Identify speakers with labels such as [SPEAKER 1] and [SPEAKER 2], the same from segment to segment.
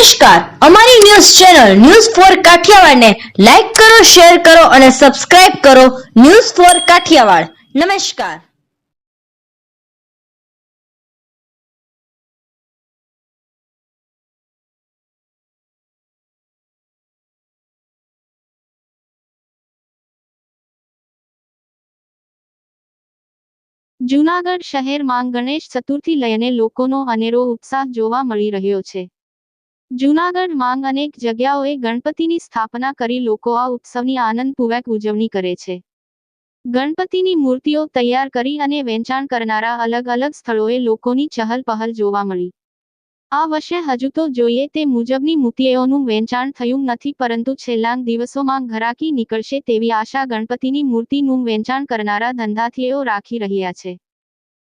[SPEAKER 1] નમસ્કાર. અમારી news channel news four કાઠિયાવાડને લાઈક કરો, શેર કરો અને સબસ્ક્રાઇબ કરો ન્યૂઝ ફોર કાઠિયાવાડ. નમસ્કાર.
[SPEAKER 2] જૂનાગઢ શહેરમાં ગણેશ ચતુર્થી લઈને લોકોનો અનેરો ઉત્સાહ જોવા મળી રહ્યો છે. જૂનાગઢ માંગ અનેક જગ્યાઓએ ગણપતિની સ્થાપના કરી લોકો આ ઉત્સવની આનંદપૂર્વક ઉજવણી કરે છે. ગણપતિની મૂર્તિઓ તૈયાર કરી અને વેચાણ કરનારા અલગ અલગ સ્થળોએ લોકોની ચહલ પહલ જોવા મળી. આ વર્ષે હજુ તો જોઈએ તે મુજબની મૂર્તિઓનું વેચાણ થયું નથી પરંતુ છેલ્લા દિવસોમાં ઘરાકી નીકળશે તેવી આશા ગણપતિની મૂર્તિનું વેચાણ કરનારા ધંધાથીઓ રાખી રહ્યા છે.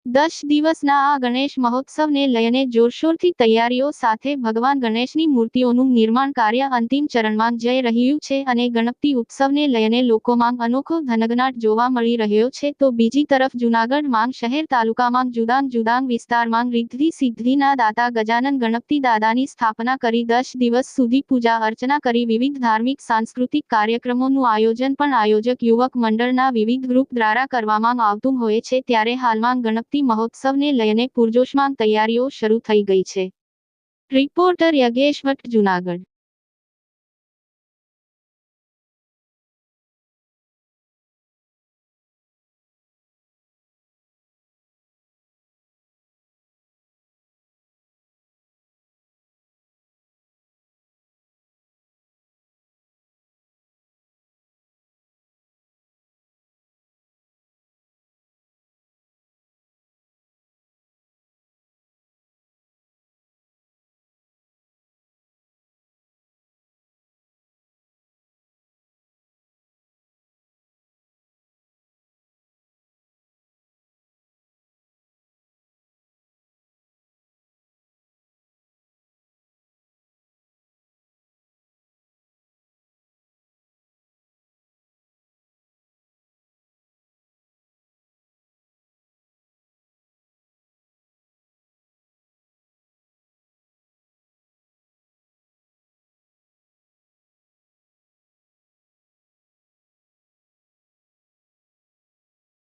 [SPEAKER 2] દસ દિવસના આ ગણેશ મહોત્સવને લઈને જોરશોરથી તૈયારીઓ સાથે ભગવાન ગણેશની મૂર્તિઓનું નિર્માણ કાર્ય અંતિમ ચરણમાં જઈ રહ્યું છે અને ગણપતિ ઉત્સવને લઈને લોકોમાં અનોખો ધનગનાટ જોવા મળી રહ્યો છે. તો બીજી તરફ જૂનાગઢ શહેર તાલુકામાં જુદાંગ જુદાંગ વિસ્તારમાં રિદ્ધિ સિદ્ધિના દાતા ગજાનન ગણપતિ દાદાની સ્થાપના કરી દસ દિવસ સુધી પૂજા અર્ચના કરી. વિવિધ ધાર્મિક સાંસ્કૃતિક કાર્યક્રમોનું આયોજન પણ આયોજક યુવક મંડળના વિવિધ ગ્રુપ દ્વારા કરવામાં આવતું હોય છે. ત્યારે હાલમાં ગણપતિ મહોત્સવને લઈને પૂરજોશમાં તૈયારીઓ શરૂ થઈ ગઈ છે. રિપોર્ટર યજ્ઞેશ ભટ્ટ જૂનાગઢ.